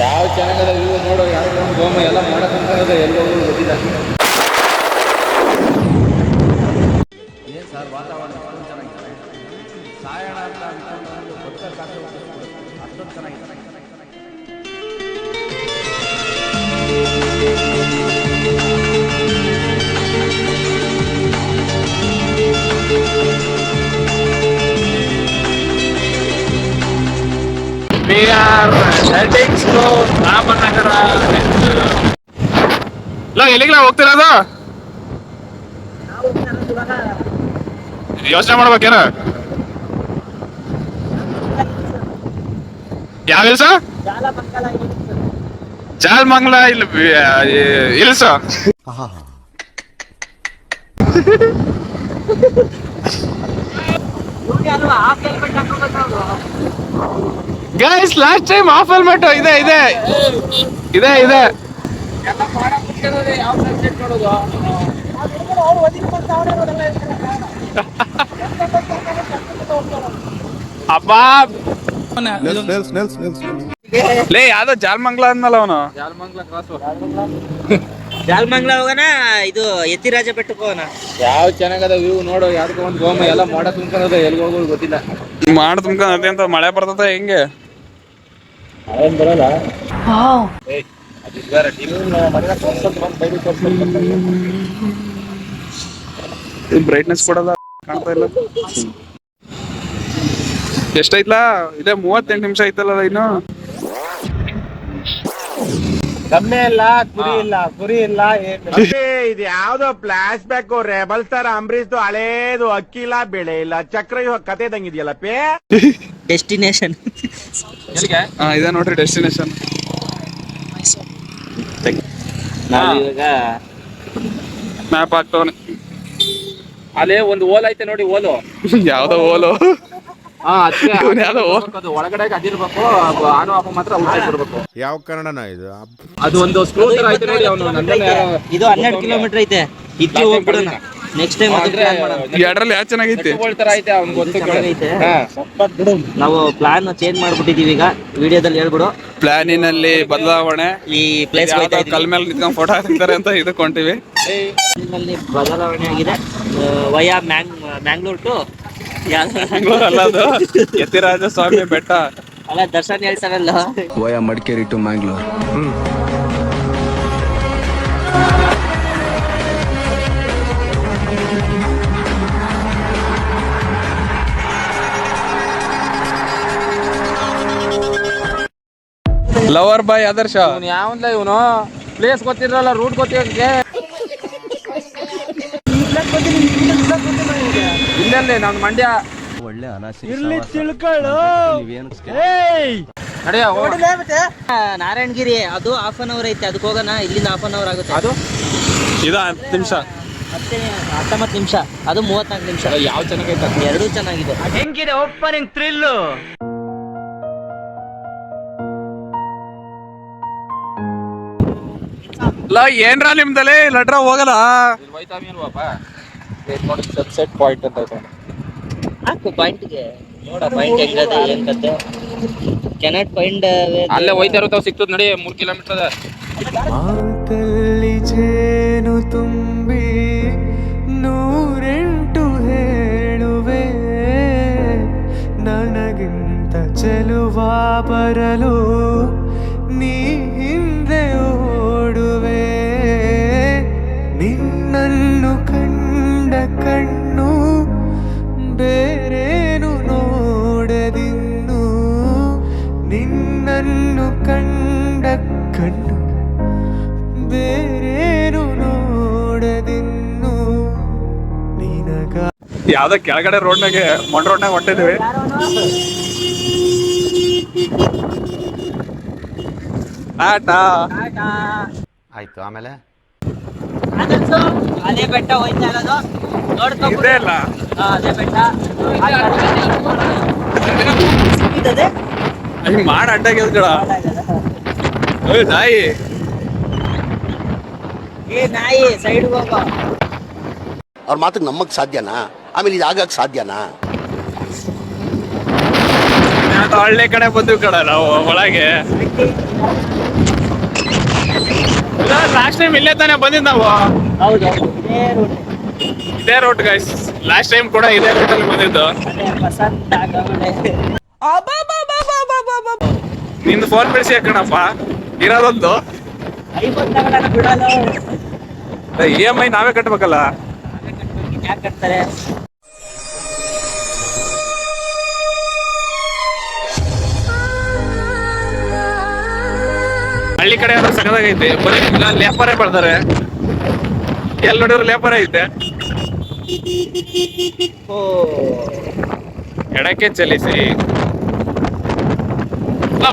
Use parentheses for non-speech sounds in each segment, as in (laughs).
ಯಾವ ಚೆನ್ನಾಗದ ಇವು ನೋಡೋ ಯಾರು ಒಂದು ಗೋಮ ಎಲ್ಲ ಮಾಡಕ್ಕಂತ ಎಲ್ಲಿ ಹೋಗೋದು ಗೊತ್ತಿಲ್ಲ. ಏನು ಸರ್ ವಾತಾವರಣ ಚೆನ್ನಾಗಿದೆ? ಸಾಯೋಣ ಅಂತ ಅಷ್ಟೊಂದು ಚೆನ್ನಾಗಿದೆ. To ರಾಮನಗರ. ಇಲ್ಲ ಹೋಗ್ತಿರೋದು ಯೋಚನೆ ಮಾಡ್ಬೇಕೇನ? ಯಾವ ಇಲ್ಸ ಜಾಲ್ಮಂಗ್ಲ ಇಲ್ಲ ಇಲ್ಸ guys last time of helmet ಇದೆ ಇದೆ. ಇದೆ ಇದೆ. ಅಪ್ಪ. ಲೇ ಯಾವ್ದೋ ಜಾಲ್ಮಂಗ್ಲ ಅಂದಲ್ಲ ಅವನು. ಜಾಲ್ಮಂಗ್ಲ ಕ್ರಾಸು (laughs) ಜಾಲ್ಮಂಗ್ಲ ಹೋಗೋಣ ಇದು ಯತಿರಾಜ ಬೆಟ್ಟಕ್ಕೆ ಹೋಗೋಣ. ಯಾವ ಚೆನ್ನಾಗದ ವ್ಯೂ ನೋಡು ಯಾವ್ದಕ್ಕೆ ಒಂದು ಗೋಮ ಎಲ್ಲ ಮಾಡ ತುಂಬ್ಕೊಂಡದ ಎಲ್ಲಿ ಹೋಗೋದು ಗೊತ್ತಿಲ್ಲ ಮಾಡ ತುಂಬ ಅದೇ ಅಂತ ಮಳೆ ಬರ್ತದ ಹೆಂಗೆ? ಮಳೆ ಬರಲ್ಲ. ಏಯ್, ಬೇರೆ ಮನೆಗೆ ಬಂದು ಬ್ರೈಟ್ನೆಸ್ ಕೊಡಲ್ಲ ಕಾಣ್ತಾ ಇಲ್ಲ. ಎಷ್ಟೈತ್ಲಾ ಇದೆ ಮೂವತ್ತೆಂಟು ನಿಮಿಷ ಐತಲ್ಲ ಇನ್ನು? ಕಮ್ಮಿ ಇಲ್ಲ ಕುರಿ ಇಲ್ಲ ಕುರಿ ಇಲ್ಲ ಇದು ಯಾವ್ದೋ flashback rebel star Ambareesh ಹಳೇದು ಅಕ್ಕಿ ಇಲ್ಲ ಬೆಳೆ ಇಲ್ಲ. ಚಕ್ರ ಇವಾಗ ಕತೆ ಇದಂಗಿದೆಯಲ್ಲ ಪೇ? ಡೆಸ್ಟಿನೇಷನ್ ಇದೆ ನೋಡ್ರಿ ಡೆಸ್ಟಿನೇಷನ್ ನಾವು ಇವಾಗ ಮ್ಯಾಪ್ ಹಾಕ್ತವನೆ. ಅಲ್ಲೇ ಒಂದು ಓಲ್ ಐತೆ ನೋಡಿ ಓಲು. (laughs) ಯಾವ್ದೋ ಓಲು. ಒಳಗಡೆ ಅದಿರ್ಬೇಕು. ಆನು ಆಫ್ ಮಾತ್ರ ಬಿಡ್ಬೇಕು. ಯಾವ ಕನ್ನಡನ ಇದು? ಅದು ಒಂದು ಸ್ಕೂಟರ್ ತರ ಐತೆ ನೋಡಿ ಅವನು. ಇದು ಹನ್ನೆರಡು ಕಿಲೋಮೀಟರ್ ಐತೆ. ಇದ್ಲಿ ಹೋಗ್ಬಿಡೋಣ. ನೆಕ್ಸ್ಟ್ ಟೈಮ್ ಎರಡರಲ್ಲಿ ಪ್ಲಾನ್ ಮಾಡೋಣ. ಎರಡ್ರಲ್ಲಿ ಯಾವ್ದು ಚೆನ್ನಾಗೈತಿ ಐತೆ ಅವ್ನ್ ಗೊತ್ತು ಚೆನ್ನಾಗೈತೆ. ಹಾ. ನಾವು ಪ್ಲಾನ್ ಚೇಂಜ್ ಮಾಡ್ಬಿಟ್ಟಿದೀವಿ ಈಗ. ವಿಡಿಯೋದಲ್ಲಿ ಹೇಳ್ಬಿಡು. ಪ್ಲಾನಿನಲ್ಲಿ ಬದಲಾವಣೆ. ಈ ಪ್ಲೇಸ್ ಕಲ್ ಮೇಲೆ ನಿಂತ್ಕೊಂಡು ಫೋಟೋ ಹಾಕ್ತಾರೆ ಅಂತ ಇದಕ್ಕೊಂಟಿವಿ ಬದಲಾವಣೆ ಆಗಿದೆ. ವಯಾ ಮ್ಯಾಂಗ್ ಮ್ಯಾಂಗ್ಳೂರ್ ಟು ಅಲ್ಲ ಅದು ಯತಿರಾಜ ಸ್ವಾಮಿ ಬೆಟ್ಟ. ಅಲ್ಲ ದರ್ಶನ್ ಹೇಳ್ತಾರಲ್ಲ. Via Madikeri to Mangalore. Lover boy Adarsh. ಅವ್ನು ಯಾವನ್ಲ ಇವನು? ಪ್ಲೇಸ್ ಗೊತ್ತಿರಲ್ಲ ರೂಟ್ ಗೊತ್ತಿರೋದಕ್ಕೆ ನಾನು ಮಂಡ್ಯ. ಒಳ್ಳೆ ಅನಾಸಿ ತಿಳ್ಕೊಳ್ಳು. ನಡೆಯ ನಾರಾಯಣಗಿರಿ ಅದು ಹಾಫ್ ಅನ್ ಅವರ್ ಐತೆ ಅದಕ್ಕೆ ಹೋಗೋಣ ಇಲ್ಲಿಂದ ಹಾಫ್ ಅನ್ ಅವರ್ ಆಗುತ್ತೆ. ಅದು? ಇದು ಹತ್ತು ನಿಮಿಷ. ಮತ್ತೆ ಹತ್ತೊಂಬತ್ತು ನಿಮಿಷ ಅದು ಮೂವತ್ನಾಲ್ಕು ನಿಮಿಷ. ಯಾವ ಚೆನ್ನಾಗೈತೆ ಎರಡು ಚೆನ್ನಾಗಿದೆ. ಲಾ ಏನ್ರ ನಿಮ್ದಲ್ಲಿ? ಲಟ್ರ ಹೋಗಲ್ಲ? ನೋಡಿ ಸನ್ಸೆಟ್ ಪಾಯಿಂಟ್ ಅಂತ ಐತೆ ಹಾಕು ಪಾಯಿಂಟ್ಗೆ ನೋಡ ಪಾಯಿಂಟ್ ಹೆಂಗದೆ ಏನ್ ಕತೆ. ಕೆನಾಟ್ ಪಾಯಿಂಟ್ ಅಲ್ಲೇ ಹೋಯ್ತಾ ಇರೋ ಸಿಕ್ತದ ನಡಿ ಮೂರ್ ಕಿಲೋಮೀಟರ್ ಅದ ಮಾತಲ್ಲಿ ಜೇನು ತುಂಬಿ ನೂರೆಂಟು ಹೇಳುವೆ. ನನಗಿಂತ ಚೆಲುವ ಬರಲು ಯಾವ್ದೋ ಕೆಳಗಡೆ ರೋಡ್ನಾಗೆ ರೋಡ್ ರೋಡ್ನಾಗ ಹೊಂಟಿದ್ವಿ. ಆಟಾ ಆಯ್ತು ಆಮೇಲೆ? ಅದೇ ಬೆಟ್ಟ ಹೋಯ್ತಾ ಇರೋದು. ಇದೇ ಇಲ್ಲ. ಅದೇ ಬೆಟ್ಟ? ಹಿಂಗ್ ಮಾಡ ಅಡ್ಡ ಕಡ ಏ ನಾಯಿ. ಏ ನಾಯಿ ಸೈಡ್ ಹೋಗೋ. ಅವ್ರ ಮಾತಿಗೆ ನಮ್ಮಕ್ ಸಾಧ್ಯನಾ? ಆಮೇಲೆ ಇದು ಆಗಕ್ ಸಾಧ್ಯನಾ? ಹಳ್ಳಿ ಕಡೆ ಬಂದ್ವಿ ಕಣ ನಾವು ಒಳಗೆ. ಲಾಸ್ಟ್ ಟೈಮ್ ಇಲ್ಲೇ ತಾನೇ ಬಂದಿದ್ ನಾವು. ಹೌದು ಇದೇ ರೋಡ್ ಗೈಸ್ ಲಾಸ್ಟ್ ಟೈಮ್ ಕೂಡ ಇದೇ ರೋಡ್ ಅಲ್ಲಿ ಬಂದಿದ್ದು. ನಿಂದು ಫೋನ್ ಬಿಡಿಸಿ ಹಾಕಣಪ್ಪ ಇರೋದೊಂದು. ಇ ಎಂ ಐ ನಾವೇ ಕಟ್ಬೇಕಲ್ಲ. ಕಡೆ ಆದ್ರೆ ಸಕದಾಗೈತೆ ಬರೀ ಲೇಪರೇ ಬರ್ತಾರೆ ಎಲ್ ನೋಡಿದ್ರು ಲೇಪರ ಐತೆ. ಎಡಕ್ಕೆ ಚಲಿಸಿ.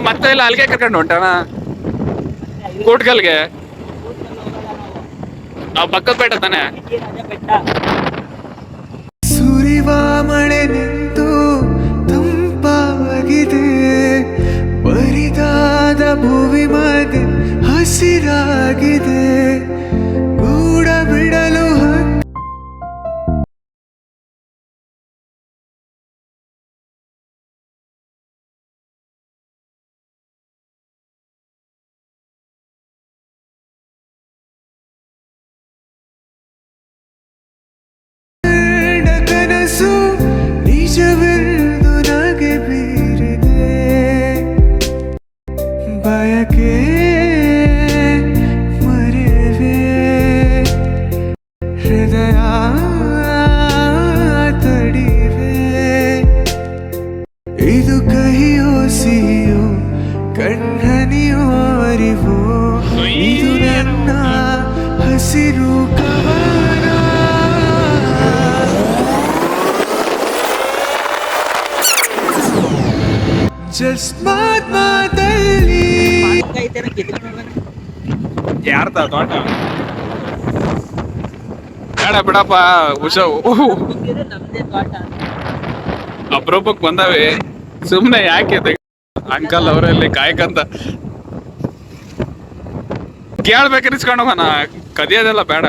ಮತ್ತೆ ಇಲ್ಲ ಅಲ್ಲಿಗೆ ಕರ್ಕೊಂಡು ಹೊಂಟಣ ಕೂಟ್ಗಲ್ಗೆ? ಆ ಪಕ್ಕದ ಬೇಟ ತಾನೆ? ಇದು ನನ್ನ ಹಸಿರು ಕವನ. ಜಸ್ಮಾತ್ಮದಲ್ಲಿ. ಯಾರ್ದ ತೋಟ ಬೇಡ ಬಿಡಪ್ಪ ಹುಷ ಅಪ್ರೂಪಕ್ಕೆ ಬಂದಾವೆ. ಸುಮ್ನೆ ಯಾಕೆ ಅಂಕಲ್ ಅವರಲ್ಲಿ ಕಾಯ್ಕಂತ ಕೇಳ್ಬೇಕು ಇಸ್ಕೊಂಡು ಹೋಗೋಣ. ಕದಿಯೋದೆಲ್ಲ ಬೇಡ.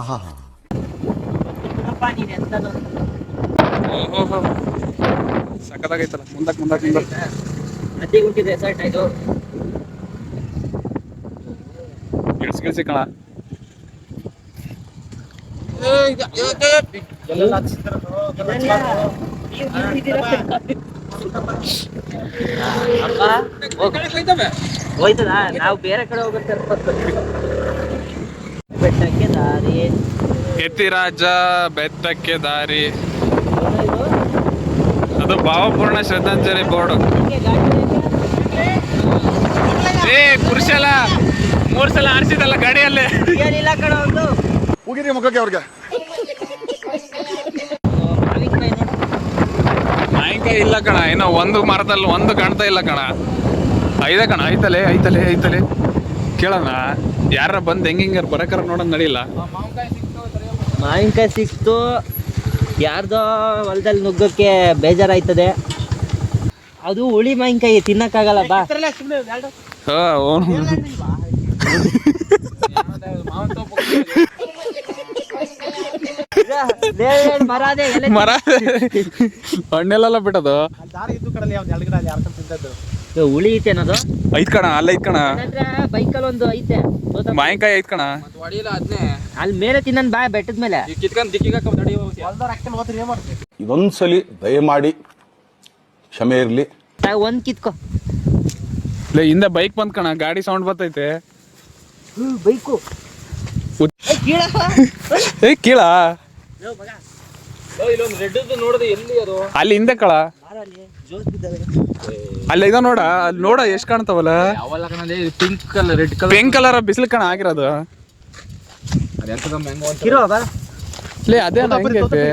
ಓಹೋ. ಸಕ್ಕದಾಗೈತಲ್ಲ ಮುಂದಕ್ ಮುಂದಕ್ ಮುಂದಕ್. ನದಿ ಗಿಡ್ಸಿ ಗಿಳ್ಸಿ ಕಣ ಅಪ್ಪ ಹೋಯ್ತದ? ನಾವು ಬೇರೆ ಕಡೆ ಹೋಗುತ್ತೆ ಬೆಟ್ಟಕ್ಕೆ ದಾರಿ. ಯತಿರಾಜ ರಾಜ ಬೆತ್ತಕ್ಕೆ ದಾರಿ. ಅದು ಭಾವಪೂರ್ಣ ಶ್ರದ್ಧಾಂಜಲಿ ಬೋರ್ಡ್. ಏ ಕುರ್ಶಲ ಮೂರ್ ಸಲ ಆರಿಸಿದಲ್ಲ ಗಾಡಿಯಲ್ಲೇ. ಹೋಗಿರಿ ಮುಖಕ್ಕೆ ಅವ್ರಿಗೆ ಮಾವಿನಕಾಯಿ ನೋಡು ಮಾವಿನಕಾಯಿ ಇಲ್ಲ ಕಣ. ಏನೋ ಒಂದು ಮರದಲ್ಲಿ ಒಂದು ಕಾಣ್ತಾ ಇಲ್ಲ ಕಣ. ಐದೇ ಕಣ. ಐತಲೆ ಐತಲೆ ಐತಲೆ. ಕೇಳೋಣ. ಯಾರ ಬಂದ್ ಹೆಂಗ್ ಹಿಂಗಾರ ಬರಕರ ನೋಡೋದ್ ನಡಿಲ್ಲ. ಮಾವಿನಕಾಯಿ ಸಿಕ್ತು. ಯಾರ್ದೋ ಹೊಲದಲ್ಲಿ ನುಗ್ಗಕ್ಕೆ ಬೇಜಾರಾಯ್ತದೆ. ಅದು ಹುಳಿ ಮಾವಿನಕಾಯಿ ತಿನ್ನಕ್ಕಾಗಲ್ಲ ಬಾ. ಹಾ ಮರ ಹಣ್ಣೆಲ್ಲ ಬಿಟ್ಟದು ಹುಳಿ ಐತೆ ಅನ್ನೋದು? ಐತ್ ಕಣ ಅಲ್ಲ ಐತ್ ಕಣ. ಬೈಕ್ ಬೈಕಲ್ಲಿ ಒಂದು ಐತೆ. ಮಾಯಂಕಾಯಿ ಐತ್ ಕಣ. ಅಲ್ಲಿ ಮೇಲೆ ತಿನ್ನನ್ ಬಾ ಬೆಟ್ಟದ ಮೇಲೆ. ಇದೊಂದ್ಸಲಿ ದಯಮಾಡಿ ಕ್ಷಮೆ ಇರ್ಲಿ. ಒಂದ್ ಕಿತ್ಕೋ. ಲೇ ಹಿಂದೆ ಬೈಕ್ ಬಂದ್ ಕಣ ಗಾಡಿ ಸೌಂಡ್ ಬರ್ತೈತೆ. ಬೈಕು. ಕೇಳಾ. ಏ ಕೀಳ. (laughs) ಅಲ್ಲಿ ಹಿಂದೆ ಕಳ. ಅಲ್ಲಿ ಇದ ನೋಡ ಅಲ್ಲಿ ನೋಡ ಎಷ್ಟ್ ಕಾಣ್ತಾವಲ್ಲ? Pink colour red colour pink colour ಬಿಸಿಲು ಕಣ ಆಗಿರೋದು. ಲೇ ಅದೇ ಹೆಂಗೈತೆ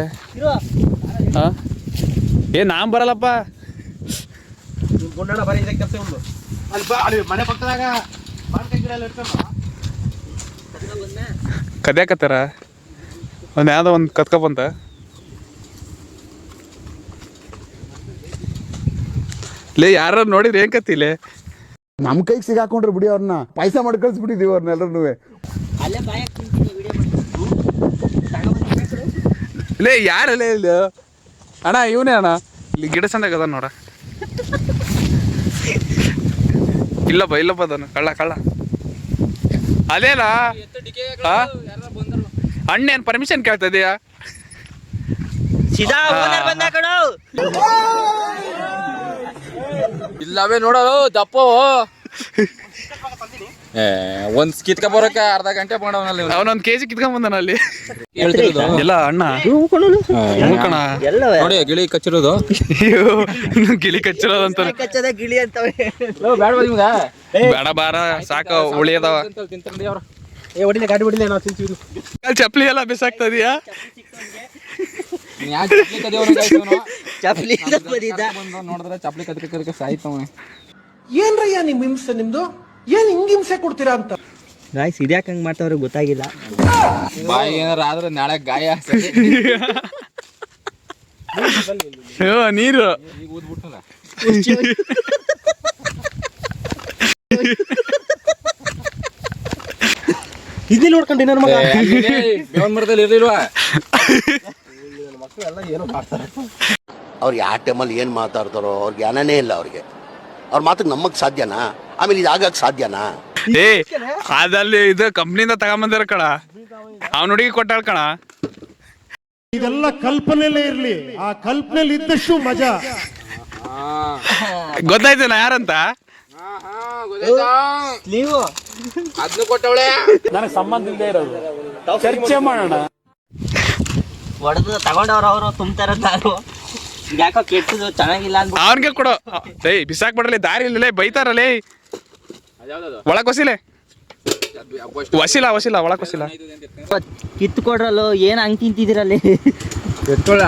ಏ ನಾನ್ ಬರಲ್ಲಪ್ಪ. ಕದ್ಯಾಕತ್ತಾರ? ಒಂದ್ ಯಾವ್ದೋ ಒಂದ್ ಕತ್ಕೊಬಂತ ಲೇ ಯಾರು ನೋಡಿದ್ರೆ ಏನ್ ಕತ್ತಿಲೆ ನಮ್ ಕೈಗೆ ಸಿಗಾಕೊಂಡ್ರೆ ಬಿಡಿ ಅವ್ರನ್ನ ಪಾಯಸ ಮಾಡಿ ಕಳ್ಸಿಬಿಟ್ಟಿದೀವಿ ಅವ್ರನ್ನೆಲ್ಲರೂ ಅಲ್ಲೇ ಎಲ್ಲರೂ ತಿಂತೀನಿ ವಿಡಿಯೋ ಮಾಡಿ ಲೇ ಯಾರಲ್ಲೇ ಇಲ್ಲ ಅಣ್ಣ ಇವನೇ ಅಣ್ಣ. ಇಲ್ಲಿ ಗಿಡ ಸಂದಾಗ ಅದ ನೋಡ. ಇಲ್ಲಪ್ಪ ಇಲ್ಲಪ್ಪ ಅದನ್ನ. ಕಳ್ಳ ಕಳ್ಳ. ಅದೇನಾ ಅಣ್ಣ ಏನ್ ಪರ್ಮಿಷನ್ ಕೇಳ್ತಾ ಇದೀಯಾ ಸೀದಾ ಓನರ್ ಬಂದ ಕಣೋ ಇಲ್ಲವೇ ನೋಡೋ ದಪ್ಪೋ ಏ ಒಂದ್ ಕಿತ್ಕ ಬರೋಕೆ ಅರ್ಧ ಗಂಟೆ ಬಂದವನಲ್ಲಿ ಅವನೊಂದ್ ಕೆಜಿ ಕಿತ್ಕೊಂಡ್ ಬಂದಾನ ಅಲ್ಲಿ ಎಲ್ಲ ಅಣ್ಣ ಕಣ ಎಲ್ಲವೇ ನೋಡಿ ಗಿಳಿ ಕಚ್ಚಿರೋದು ಗಿಳಿ ಕಚ್ಚಿರೋದಂತ ಕಚ್ಚದ ಗಿಳಿ ಅಂತ ಬೇಡ ನಿಮ್ಗ ಬೇಡ ಬಾರ ಸಾಕ ಉಳಿಯದವ ಅಲ್ಲಿ ಚಪ್ಪಲಿ ಎಲ್ಲ ಬಿಸಾಕ್ತಾ ಇದೀಯಾ ಚಪ್ಲಿ ಬಂದಿದ್ದ ನೋಡಿದ್ರೆ ಚಪ್ಲಿ ಕದ್ಕ ಕದ್ಕ ಸಾಯ್ತವ ಏನ್ರಯ್ಯ ನಿಮ್ ಹಿಂಸೆ ನಿಮ್ದು? ಏನ್ ಹಿಂಗ್ ಹಿಂಸೆ ಕೊಡ್ತೀರಾ ಅಂತ? ಗಾಯ್ಸ್ ಇದ್ಯಾಕೆ ಹಂಗ್ ಮಾಡ್ತಾವ್ರೆ ಗೊತ್ತಾಗಿಲ್ಲ. ಬಾಯಿ ಏನಾರ ಆದ್ರೆ ನಾಳೆ ಗಾಯ ನೀರು. ಈಗ ಊದ್ಬಿಟ್ಟಲ್ಲ (laughs) ಇದೇ ನೋಡ್ಕೊಂಡು ನನ್ನ ಮಗ. ಬೇವನ್ ಮರದಲ್ಲಿ ಇರ್ಲಿಲ್ವಾ ಅವ್ರು ಯಾವ ಟೈಮಲ್ಲಿ ಏನು ಮಾತಾಡ್ತಾರೋ ಅವ್ರಿಗೆ ಜ್ಞಾನನೇ ಇಲ್ಲ ಅವ್ರಿಗೆ. ಅವ್ರ ಮಾತಕ್ಕೆ ನಮ್ಮಕ್ಕೆ ಸಾಧ್ಯನಾ? ಆಮೇಲೆ ಇದು ಆಗಕ್ಕೆ ಸಾಧ್ಯನಾ? ಏ ಅದಲ್ಲಿ ಇದು ಕಂಪ್ನಿಯಿಂದ ತಗೊಂಬಂದಿರ ಕಣ. ಅವ್ನ ಹುಡುಗಿ ಕೊಟ್ಟಾಳ ಕಣ. ಇದೆಲ್ಲ ಕಲ್ಪನೆಲ್ಲೇ ಇರ್ಲಿ. ಆ ಕಲ್ಪನೆಲಿ ಇದ್ದಷ್ಟು ಮಜಾ. ಗೊತ್ತಾಯ್ತಲ್ಲ ಯಾರಂತ? ನೀವು? ಅದ್ನ ಕೊಟ್ಟವಳೆ? ಹೊಡೆದು ತಗೊಂಡವ್ರು ಅವರು ತುಂಬ್ತಾರ ತಾನು ಯಾಕೋ ಕೆಟ್ಟದು ಚೆನ್ನಾಗಿಲ್ಲ ಅಂದ್ಬಿಟ್ಟು. ಅವನ್ಗೆ ಕೊಡು. ಏಯ್ ಬಿಸಾಕ್ ಬಿಡಲಿ ದಾರಿ ಇಲ್ಲ ಬೈತಾರಲೇ. ಒಳಕ್ ಹೊಸಿಲೆ ವಸಿಲ ವಸಿಲ ಒಳಕ್ ವಸಿಲ ಕಿತ್ತು ಕೊಡ್ರಲ್ಲೋ ಏನ್ ಹಂಗ್ ತಿಂತಿದಿರಲ್ಲಿ ಎತ್ಕೊಳ್ಳ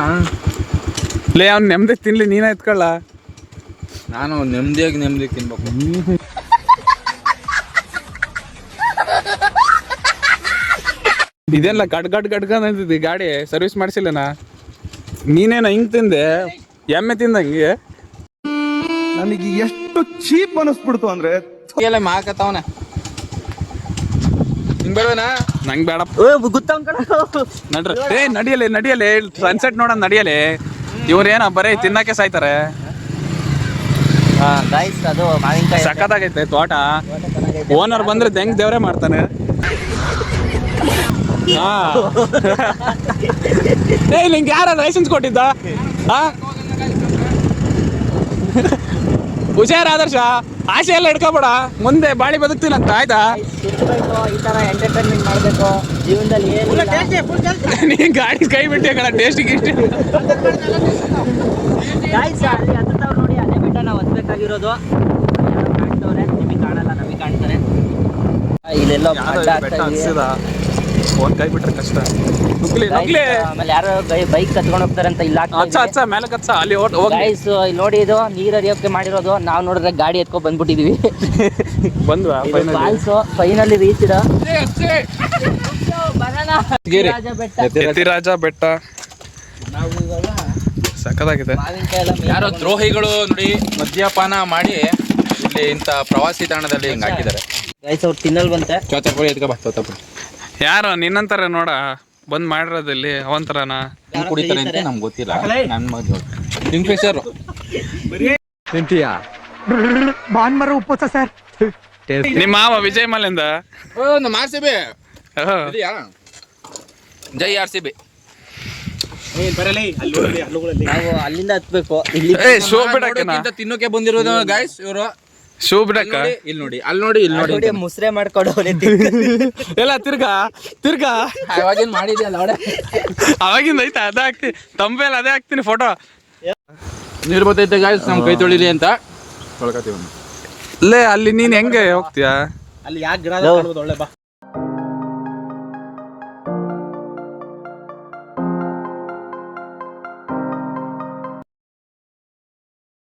ಲೇ ಅವ್ನ ನೆಮ್ಮದಿ ತಿನ್ಲಿ ನೀನ ಎತ್ಕೊಳ್ಳ. ನಾನು ನೆಮ್ಮದಿಯಾಗಿ ನೆಮ್ಮದಿ ತಿನ್ಬೇಕು. ಇದೆಲ್ಲ ಗಡ್ ಗಡ್ ಗಡ್ಗ ಅಂತಿದ್ದಿ ಗಾಡಿ ಸರ್ವಿಸ್ ಮಾಡಿಸಿಲ್ಲನಾ? ನೀನೇನ ಹಿಂಗ್ ತಿಂದೆ? ಎಮ್ಮೆ ತಿಂದಂಗೆ? ನನಗೆ ಎಷ್ಟು ಚೀಪ್ ಅನಿಸ್ಬಿಡ್ತು ಅಂದ್ರೆ ಎಲ್ಲ ಮಾಕತ್ತವನ. ಹಿಂಗ್ ಬೇಡವೇನಾ ನಂಗ್ ಬೇಡ. ನಡ್ರಿ. ಏ ನಡಿಯಲೆ ನಡಿಯಲೆ. ಸನ್ಸೆಟ್ ನೋಡೋಣ ನಡಿಯಲೆ. ಇವ್ರೇನ ಬರೀ ತಿನ್ನಕ್ಕೆ ಸಾಯ್ತಾರೆ? ಗಾಯ್ಸ್ ಅದು ಮಾವಿನಕಾಯಿ ಸಖತ್ತಾಗೈತೆ ತೋಟ. ಓನರ್ ಬಂದ್ರೆ ಹೆಂಗ್ ದೇವ್ರೆ ಮಾಡ್ತಾನೆ? ಹಾ (laughs) ಏ ನಿಂಗೆ ಯಾರ ಲೈಸೆನ್ಸ್ ಕೊಟ್ಟಿದ್ದ? ಹಾ ಹುಷಾರ್ ಆದರ್ಶ ಆಸೆ ಎಲ್ಲ ಇಟ್ಕೋಬೇಡ ಮುಂದೆ ಬಾಳಿ ಬದುಕ್ತೀನಂತ ಆಯ್ತಾ? ಈ ತರ ಎಂಟರ್ಟೈನ್ಮೆಂಟ್ ಮಾಡಬೇಕು. ಜೀವನದಲ್ಲಿ ನೀನ್ ಗಾಡಿ ಕೈ ಬಿಟ್ಟೆ ಕಣ ಟೇಸ್ಟ್ ಗಿಸ್ಟ್ ಗಾಯ್ಸ್ ಅಲ್ಲಿ ಹತ್ತವ್ರು ನೋಡಿ ಅದೇ ಬೆಟ್ಟ ಕಾಣ್ತವ್ರೆ ನಿಮಗೆ ಕಾಣಲ್ಲ ನಮಗೆ ಕಾಣ್ತಾರೆ ಇಲ್ಲೆಲ್ಲೋ. ಕೈ ಬಿಟ್ರೆ ಕಷ್ಟ. ಆಮೇಲೆ ಯಾರೋ ಬೈಕ್ ಕತ್ಕೊಂಡು ಹೋಗ್ತಾರೆ ಅಂತ ಇಲ್ಲ ಗೈಸ್ ಇಲ್ಲಿ ನೋಡಿ ಇದು ನೀರ್ ಹರಿಯೋಕೆ ಮಾಡಿರೋದು. ನಾವು ನೋಡಿದ್ರೆ ಗಾಡಿ ಎತ್ಕೊ ಬಂದ್ಬಿಟ್ಟಿದೀವಿ. ಬಂದ್ವಾ? Final falls finally reach. Raja Betta. ನಾವು ಸಖತ್ತಾಗಿದೆ. ಯಾರೋ ದ್ರೋಹಿಗಳು ನೋಡಿ ಮದ್ಯಪಾನ ಮಾಡಿ ಇಲ್ಲಿ ಇಂಥ ಪ್ರವಾಸಿ ತಾಣದಲ್ಲಿ ಹಿಂಗ್ ಹಾಕಿದ್ದಾರೆ. ಗೈಸ್ ಅವ್ರು ತಿನ್ನಲ್ ಬಂತೆ. ಚೌತಪುರಿ ಎತ್ಕ ಬಾ ಚೌತಪುರಿ ಯಾರು ನಿನ್ನಂತರ ನೋಡ ಬಂದ್ ಮಾಡಿರೋದಲ್ಲಿ ಅವಂತರನ ಹೆಂಗ್ ಕುಡಿತಾರೆ ಅಂತ ನಮ್ಗೆ ಗೊತ್ತಿಲ್ಲ. ನನ್ನ ಮಗ ಕಿಂಗ್ಫಿಶರ್ ಭಾನ್ಮರ ಉಪವಾಸ ಸರ್. ನಿಮ್ಮ ಮಾವ ವಿಜಯ್ ಮಾಲಿಂದ ಓ ನಮ್ಮ ಆರ್ ಸಿ ಬಿ ಜೈ ಆರ್ ಸಿ ಬಿ ನಾವು ಅಲ್ಲಿಂದ ಹತ್ಬೇಕು. ಇಲ್ಲಿ ಏ ಶೋ ತಿನ್ನೋಕೆ ಬಂದಿರೋದು ಗಾಯ್ಸ್ ಇವರು. ಶೂ ಬಿಡಕ್ಕ? ಇಲ್ಲಿ ನೋಡಿ ಅಲ್ಲಿ ನೋಡಿ ಇಲ್ಲಿ ನೋಡಿ. ಮುಸ್ರೆ ಮಾಡ್ಕೊಡೋರೆ (laughs) ಎಲ್ಲ ತಿರ್ಗಾ ತಿರ್ಗಾ. ಅವಾಗಿನ್ ಮಾಡಿದ್ಯಲ್ಲ ಅವಡೆ ಅವಾಗಿಂದ ಐತಾ ಅದೇ ಹಾಕ್ತೀನಿ ತಂಬೆಲ್ಲ ಅದೇ ಹಾಕ್ತೀನಿ ಫೋಟೋ ನೀರು ಬರ್ತೈತೆ ಗಾಯ್ಸ್ ನಮ್ ಕೈ ತೊಳಿಲಿ ಅಂತ. ತೊಳ್ಕೊತೀವಿ ಲೇ ಅಲ್ಲಿ ನೀನ್ ಹೆಂಗೆ ಹೋಗ್ತೀಯಾ? ಅಲ್ಲಿ ಯಾಕೆ ಗಿಡ